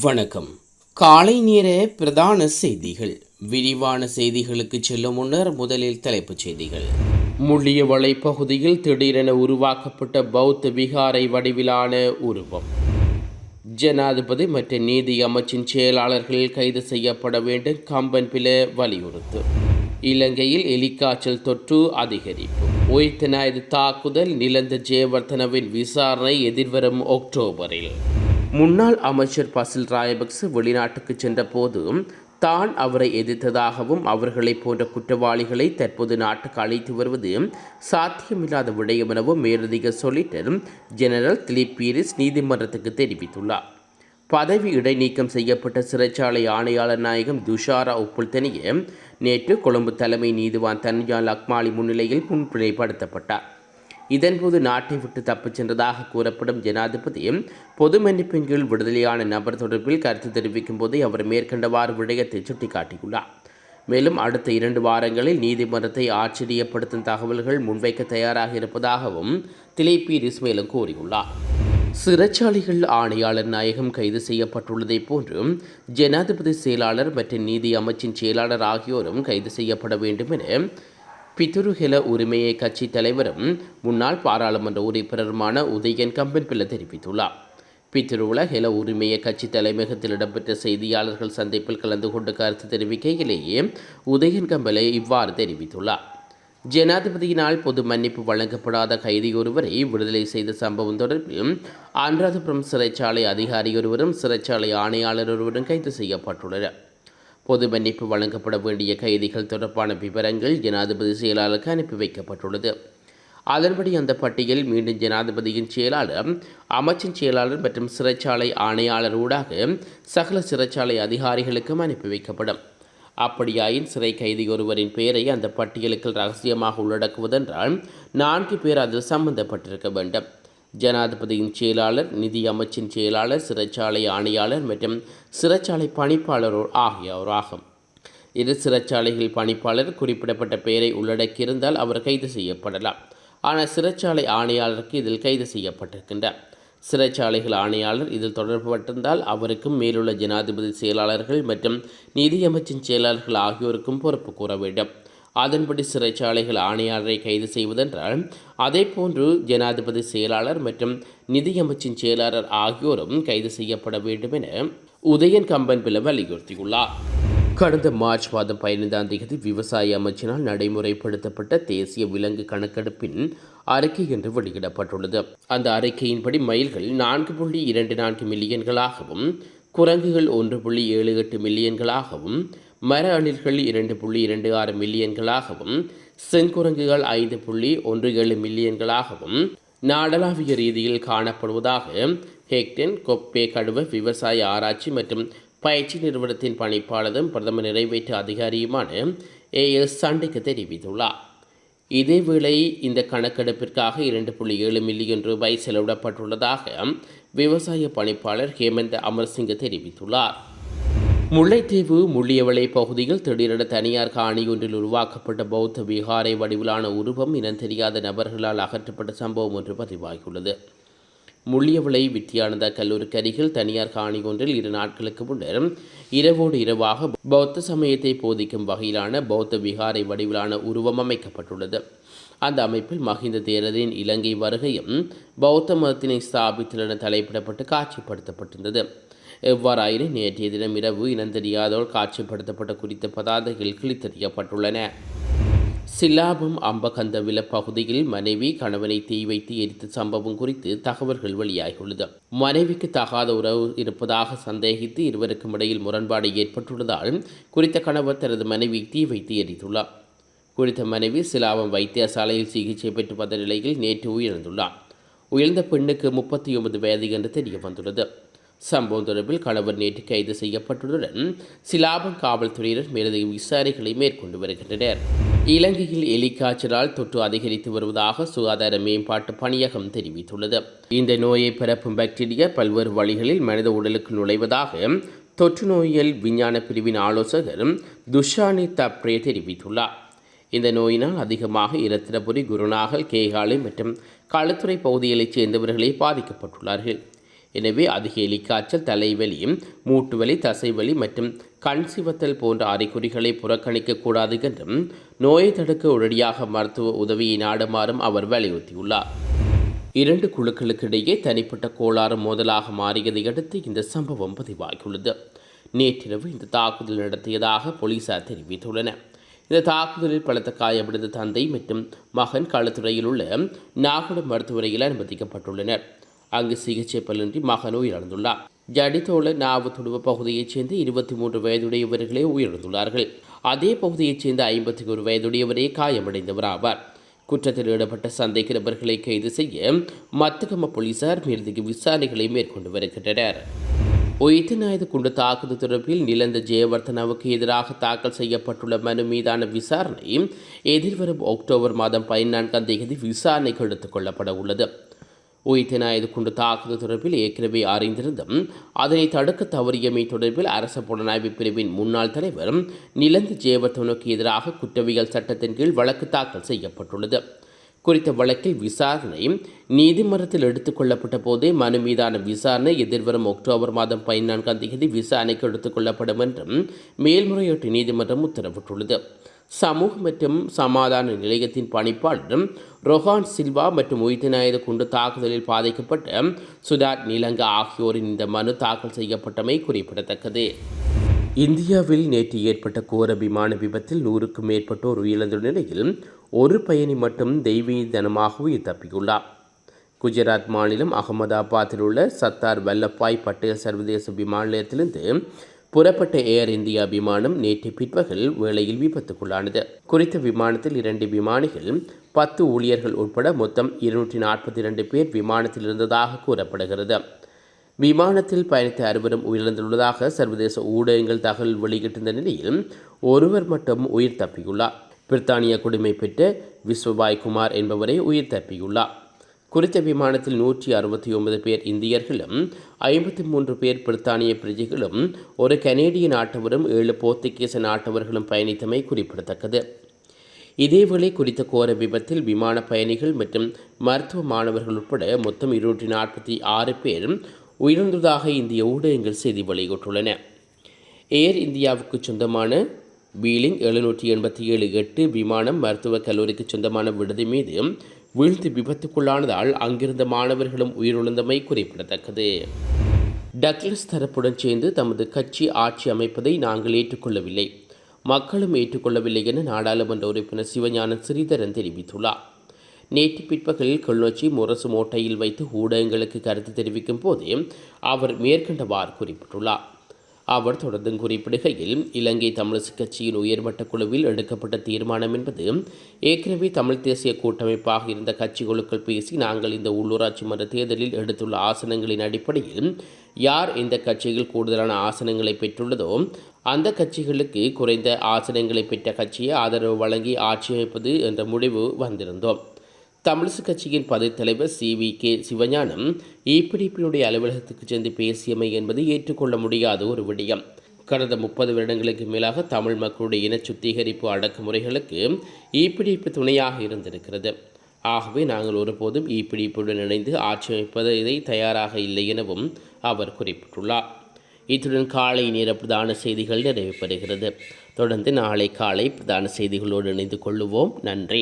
வணக்கம். காலை நேர பிரதான செய்திகள். விரிவான செய்திகளுக்கு செல்லும் முன்னர் முதலில் தலைப்புச் செய்திகள். முள்ளியவளை பகுதியில் திடீரென உருவாக்கப்பட்ட பௌத்த விகாரை வடிவிலான உருவம். ஜனாதிபதி மற்றும் நீதி அமைச்சின் செயலாளர்கள் கைது செய்யப்பட வேண்டும் கம்பன் பில வலியுறுத்து. இலங்கையில் எலிக்காய்ச்சல் தொற்று அதிகரிப்பு. உயிர்த்தனாயுத தாக்குதல் நிலந்த ஜெயவர்தனவின் விசாரணை எதிர்வரும் அக்டோபரில் முன்னாள் அமைச்சர் பசில் ராயபக்ச வெளிநாட்டுக்கு சென்றபோது தான் அவரை எதிர்த்ததாகவும் அவர்களைப் போன்ற குற்றவாளிகளை தற்போது நாட்டுக்கு அழைத்து வருவது சாத்தியமில்லாத விடயம் எனவும் மேலதிக சொலிட்டர் ஜெனரல் திலீப் பீரிஸ் நீதிமன்றத்துக்கு தெரிவித்துள்ளார். பதவி இடைநீக்கம் செய்யப்பட்ட சிறைச்சாலை ஆணையாளர் நாயகம் துஷாரா உப்புல்தனிய நேற்று கொழும்பு தலைமை நீதிவான் தன்யா அக்மாலி முன்னிலையில் முன்பிழைப்படுத்தப்பட்டார் இதன்போது நாட்டை விட்டு தப்பிச் சென்றதாக கூறப்படும் ஜனாதிபதி பொது மன்னிப்பின் கீழ் விடுதலையான நபர் தொடர்பில் கருத்து தெரிவிக்கும் போதே அவர் மேற்கண்டவாறு விடயத்தை சுட்டிக்காட்டியுள்ளார். மேலும் அடுத்த இரண்டு வாரங்களில் நீதிமன்றத்தை ஆச்சரியப்படுத்தும் தகவல்கள் முன்வைக்க தயாராக இருப்பதாகவும் திலைப்பீரிஸ் மேலும் கூறியுள்ளார். சிறைச்சாலைகள் ஆணையாளர் நாயகம் கைது செய்யப்பட்டுள்ளதைப் போன்று ஜனாதிபதி செயலாளர் மற்றும் நீதி அமைச்சின் செயலாளர் ஆகியோரும் கைது செய்யப்பட வேண்டும் என பித்துருஹெல உரிமையை கட்சி தலைவரும் முன்னாள் பாராளுமன்ற உறுப்பினருமான உதயன் கம்பன்பிள்ள தெரிவித்துள்ளார். பித்திருவுல ஹெல உரிமைய கட்சி தலைமையகத்தில் இடம்பெற்ற செய்தியாளர்கள் சந்திப்பில் கலந்து கொண்டு கருத்து தெரிவிக்கையிலேயே உதயன் கம்பலை இவ்வாறு தெரிவித்துள்ளார். ஜனாதிபதியினால் பொது மன்னிப்பு வழங்கப்படாத கைதி ஒருவரை விடுதலை செய்த சம்பவம் தொடர்பில் அன்றாதபுரம் சிறைச்சாலை அதிகாரியொருவரும் சிறைச்சாலை ஆணையாளர் ஒருவரும் கைது செய்யப்பட்டுள்ளனர். பொது மன்னிப்பு வழங்கப்பட வேண்டிய கைதிகள் தொடர்பான விவரங்கள் ஜனாதிபதி செயலாளருக்கு அனுப்பி வைக்கப்பட்டுள்ளது. அதன்படி அந்த பட்டியல் மீண்டும் ஜனாதிபதியின் செயலாளர் அமைச்சின் செயலாளர் மற்றும் சிறைச்சாலை ஆணையாளர் ஊடாக சகல சிறைச்சாலை அதிகாரிகளுக்கும் அனுப்பி வைக்கப்படும். அப்படியாயின் சிறை கைதி ஒருவரின் பெயரை அந்த பட்டியலுக்கு ரகசியமாக உள்ளடக்குவதென்றால் நான்கு பேர் அதில் சம்பந்தப்பட்டிருக்க வேண்டும். ஜனாதிபதியின் செயலாளர் நிதி அமைச்சின் செயலாளர் சிறைச்சாலை ஆணையாளர் மற்றும் சிறைச்சாலை பணிப்பாளர் ஆகியோர் ஆகும். இரு சிறைச்சாலைகள் பணிப்பாளர் குறிப்பிடப்பட்ட பெயரை உள்ளடக்கியிருந்தால் அவர் கைது செய்யப்படலாம். ஆனால் சிறைச்சாலை ஆணையாளருக்கு இதில் கைது செய்யப்பட்டிருக்கின்றார். சிறைச்சாலைகள் ஆணையாளர் இதில் தொடர்புபட்டிருந்தால் அவருக்கும் மேலுள்ள ஜனாதிபதி செயலாளர்கள் மற்றும் நிதியமைச்சின் செயலாளர்கள் ஆகியோருக்கும் பொறுப்பு கூற வேண்டும். அதன்படி சிறைச்சாலைகள் ஆணையாளரை கைது செய்வதென்றால் அதே போன்று ஜனாதிபதி செயலாளர் மற்றும் நிதியமைச்சின் செயலாளர் ஆகியோரும் கைது செய்யப்பட வேண்டும் என உதயன் கம்பன் பில வலியுறுத்தியுள்ளார். கடந்த மார்ச் மாதம் பதினைந்தாம் தேதி விவசாய அமைச்சினால் நடைமுறைப்படுத்தப்பட்ட தேசிய விலங்கு கணக்கெடுப்பின் அறிக்கை என்று வெளியிடப்பட்டுள்ளது. அந்த அறிக்கையின்படி மயில்கள் நான்கு புள்ளி இரண்டு நான்கு மில்லியன்களாகவும் குரங்குகள் ஒன்று புள்ளி ஏழு எட்டு மில்லியன்களாகவும் மர அணில்கள் இரண்டு புள்ளி இரண்டு ஆறு மில்லியன்களாகவும் செங்குரங்குகள் ஐந்து புள்ளி ஒன்று ஏழு மில்லியன்களாகவும் நாடளாவிய ரீதியில் காணப்படுவதாக ஹெக்டன் கொப்பே கடுவ விவசாய ஆராய்ச்சி மற்றும் பயிற்சி நிறுவனத்தின் பணிப்பாளரும் பிரதம நிறைவேற்று அதிகாரியுமான ஏ எஸ் சண்டைக்கு தெரிவித்துள்ளார். இதேவேளை இந்த கணக்கெடுப்பிற்காக இரண்டு புள்ளி ஏழு மில்லியன் ரூபாய் செலவிடப்பட்டுள்ளதாக விவசாய பணிப்பாளர் ஹேமந்த் அமர்சிங்க தெரிவித்துள்ளார். முல்லைத்தீவு முள்ளியவளை பகுதியில் திடீரென தனியார் காணி ஒன்றில் உருவாக்கப்பட்ட பௌத்த விகாரை வடிவிலான உருவம் இனம் தெரியாத நபர்களால் அகற்றப்பட்ட சம்பவம் ஒன்று பதிவாகியுள்ளது. முள்ளியவளை வித்யானந்தா கல்லூரிக்கு அருகில் தனியார் காணி ஒன்றில் இரு நாட்களுக்கு முன்னர் இரவோடு இரவாக பௌத்த சமயத்தை போதிக்கும் வகையிலான பௌத்த விகாரை வடிவிலான உருவம் அமைக்கப்பட்டுள்ளது. அந்த அமைப்பில் மஹிந்த தேரரின் இலங்கை வருகையும் பௌத்த மதத்தினை ஸ்தாபித்தல் என தலைப்பிடப்பட்டு காட்சிப்படுத்தப்பட்டிருந்தது. எவ்வாறாயினும் நேற்றைய தினம் இரவு இனந்தெரியாதோர் காட்சிப்படுத்தப்பட்ட குறித்த பதாதைகள் கிழித்தறியப்பட்டுள்ளன. சிலாபம் அம்பகந்தவில பகுதியில் மனைவி கணவனை தீ வைத்து எரித்த சம்பவம் குறித்து தகவல்கள் வெளியாகியுள்ளது. மனைவிக்கு தகாத உறவு இருப்பதாக சந்தேகித்து இருவருக்கும் இடையில் முரண்பாடு ஏற்பட்டுள்ளதால் குறித்த கணவர் தனது மனைவி தீ வைத்து எரித்துள்ளார். குறித்த மனைவி சிலாபம் வைத்தியசாலையில் சிகிச்சை பெற்று வந்த நிலையில் நேற்று உயிரிழந்துள்ளார். உயர்ந்த பெண்ணுக்கு முப்பத்தி ஒன்பது வயது என்று தெரிய வந்துள்ளது. சம்பவம் தொடர்பில் கணவர் நேற்று கைது செய்யப்பட்டுள்ளதுடன் சிலாபம் காவல்துறையினர் மேலதிக விசாரணைகளை மேற்கொண்டு வருகின்றனர். இலங்கையில் எலிக்காய்ச்சலால் தொற்று அதிகரித்து வருவதாக சுகாதார மேம்பாட்டு பணியகம் தெரிவித்துள்ளது. இந்த நோயை பரப்பும் பாக்டீரியா பல்வேறு வழிகளில் மனித உடலுக்கு நுழைவதாக தொற்று நோயியல் விஞ்ஞான பிரிவின் ஆலோசகர் துஷானி தப்ரே தெரிவித்துள்ளார். இந்த நோயினால் அதிகமாக இரத்தினபுரி குருநாகல் கேகாலை மற்றும் களத்துறை பகுதிகளைச் சேர்ந்தவர்களே பாதிக்கப்பட்டுள்ளார்கள். எனவே அதிக எலிக்காய்ச்சல் தலைவலி மூட்டுவலி தசைவலி மற்றும் கண் சிவத்தல் போன்ற அறிகுறிகளை புறக்கணிக்க கூடாது என்றும் நோயை தடுக்க உடனடியாக மருத்துவ உதவியை நாடுமாறும் அவர் வலியுறுத்தியுள்ளார். இரண்டு குழுக்களுக்கு இடையே தனிப்பட்ட கோளாறு மோதலாக மாறியதை அடுத்து இந்த சம்பவம் பதிவாகியுள்ளது. நேற்றிரவு இந்த தாக்குதல் நடத்தியதாக போலீசார் தெரிவித்துள்ளனர். இந்த தாக்குதலில் பலத்த காயமடைந்த தந்தை மற்றும் மகன் களத்துறையில் உள்ள நாகட மருத்துவரையில் அனுமதிக்கப்பட்டுள்ளனர். அங்கு சிகிச்சை பலனின்றி மகன் உயிரிழந்துள்ளார். ஜடித்தோள நாவத்துடுவ பகுதியைச் சேர்ந்த இருபத்தி மூன்று வயதுடையவர்களே உயிரிழந்துள்ளார்கள். அதே பகுதியைச் சேர்ந்த ஐம்பத்தி ஒரு வயதுடையவரே காயமடைந்தவராவார். குற்றத்தில் ஈடுபட்ட சந்தேக நபர்களை கைது செய்ய மத்தகம போலீசார் மேலதிக விசாரணைகளை மேற்கொண்டு வருகின்றனர். உயிர்த்திநாயுத குண்டு தாக்குதல் தொடர்பில் நிலந்த ஜெயவர்தனாவுக்கு எதிராக தாக்கல் செய்யப்பட்டுள்ள மனு மீதான விசாரணை எதிர்வரும் அக்டோபர் மாதம் பதினான்காம் தேதி விசாரணைக்கு எடுத்துக் கொள்ளப்பட உள்ளது. உயிர்த்திநாயுத குண்டு தாக்குதல் தொடர்பில் ஏற்கனவே அறிந்திருந்தும் அதனை தடுக்க தவறியமை தொடர்பில் அரச புலனாய்வு பிரிவின் முன்னாள் தலைவர் நிலந்த ஜெயவர்தனுக்கு எதிராக குற்றவியல் சட்டத்தின் கீழ் வழக்கு தாக்கல் செய்யப்பட்டுள்ளது. குறித்த வழக்கில் விசாரணை நீதிமன்றத்தில் எடுத்துக் கொள்ளப்பட்ட போதே மனு மீதான விசாரணை எதிர்வரும் அக்டோபர் மாதம் பதினான்காம் தேதி விசாரணைக்கு எடுத்துக் கொள்ளப்படும் என்றும் மேல்முறையீட்டு நீதிமன்றம் உத்தரவிட்டுள்ளது. சமூக மற்றும் சமாதான நிலையத்தின் பணிப்பாளரும் ரொஹான் சில்வா மற்றும் உயிர்த்திநாயுத குண்டு தாக்குதலில் பாதிக்கப்பட்ட சுடாட் நிலங்கா ஆகியோரின் இந்த மனு தாக்கல் செய்யப்பட்டமை குறிப்பிடத்தக்கது. இந்தியாவில் நேற்று ஏற்பட்ட கோர விமான விபத்தில் நூறுக்கும் மேற்பட்டோர் உயிரிழந்த நிலையில் ஒரு பயணி மட்டும் தெய்வீதனமாக உயிர் தப்பியுள்ளார். குஜராத் மாநிலம் அகமதாபாத்தில் உள்ள சத்தார் வல்லபாய் பட்டேல் சர்வதேச விமான நிலையத்திலிருந்து புறப்பட்ட ஏர் இந்தியா விமானம் நேற்று பிற்பகல் வேளையில் விபத்துக்குள்ளானது. குறித்த விமானத்தில் இரண்டு விமானிகள் பத்து ஊழியர்கள் உட்பட மொத்தம் இருநூற்றி நாற்பத்தி இரண்டு பேர் விமானத்தில் இருந்ததாக கூறப்படுகிறது. விமானத்தில் பயணித்த அறுவரும் உயிரிழந்துள்ளதாக சர்வதேச ஊடகங்கள் தகவல் வெளியிட்டிருந்த நிலையில் ஒருவர் மட்டும் உயிர் தப்பியுள்ளார். பிரித்தானிய குடிமை பெற்ற விஸ்வபாய் குமார் என்பவரை உயிர் தப்பியுள்ளார். குறித்த விமானத்தில் நூற்றி அறுபத்தி ஒன்பது பேர் இந்தியர்களும் ஐம்பத்தி மூன்று பேர் பிரித்தானிய பிரஜைகளும் ஒரு கனேடிய நாட்டவரும் ஏழு போர்த்துகீச நாட்டவர்களும் பயணித்தமை குறிப்பிடத்தக்கது. இதேவேளை குறித்த கோர விபத்தில் விமான பயணிகள் மற்றும் மருத்துவ மாணவர்கள் உட்பட மொத்தம் இருநூற்றி நாற்பத்தி ஆறு பேர் உயிரிழந்ததாக இந்திய ஊடகங்கள் செய்தி வெளியிட்டுள்ளன. ஏர் இந்தியாவுக்கு சொந்தமான பீலிங் எழுநூற்றி எண்பத்தி ஏழு எட்டு விமானம் மருத்துவக் கல்லூரிக்கு சொந்தமான விடுதி மீது வீழ்ந்து விபத்துக்குள்ளானதால் அங்கிருந்த மாணவர்களும் உயிரிழந்தமை குறிப்பிடத்தக்கது. டக்ளஸ் தரப்புடன் சேர்ந்து தமது கட்சி ஆட்சி அமைப்பதை நாங்கள் ஏற்றுக்கொள்ளவில்லை. மக்களும் ஏற்றுக்கொள்ளவில்லை என நாடாளுமன்ற உறுப்பினர் சிவஞான ஸ்ரீதரன் தெரிவித்துள்ளார். நேற்று பிற்பகலில் கிளிநொச்சி முரசு மோட்டையில் வைத்து ஊடகங்களுக்கு கருத்து தெரிவிக்கும் போதே அவர் மேற்கண்டவாறு குறிப்பிட்டுள்ளார். அவர் தொடர்ந்து குறிப்பிடுகையில் இலங்கை தமிழரசு கட்சியின் உயர்மட்ட குழுவில் எடுக்கப்பட்ட தீர்மானம் என்பது ஏற்கனவே தமிழ் தேசிய கூட்டமைப்பாக இருந்த கட்சிகளுக்குள் பேசி நாங்கள் இந்த உள்ளூராட்சி மன்ற தேர்தலில் எடுத்துள்ள ஆசனங்களின் அடிப்படையில் யார் இந்த கட்சியில் கூடுதலான ஆசனங்களை பெற்றுள்ளதோ அந்த கட்சிகளுக்கு குறைந்த ஆசனங்களை பெற்ற கட்சியை ஆதரவு வழங்கி ஆட்சி அமைப்பது என்ற முடிவு வந்திருந்தோம். தமிழிசு கட்சியின் பதவித் தலைவர் சி வி கே சிவஞானம் இபிடிப்பினுடைய அலுவலகத்துக்கு சென்று பேசியமை என்பது ஏற்றுக்கொள்ள முடியாத ஒரு விடயம். கடந்த முப்பது வருடங்களுக்கு மேலாக தமிழ் மக்களுடைய இன சுத்திகரிப்பு அடக்குமுறைகளுக்கு இபிடிப்பு துணையாக இருந்திருக்கிறது. ஆகவே நாங்கள் ஒருபோதும் இபிடிப்புடன் இணைந்து ஆட்சி அமைப்பது இதை தயாராக இல்லை எனவும் அவர் குறிப்பிட்டுள்ளார். இத்துடன் காலை நேர பிரதான செய்திகள் நிறைவு பெறுகிறது தொடர்ந்து நாளை காலை பிரதான செய்திகளோடு இணைந்து கொள்ளுவோம். நன்றி.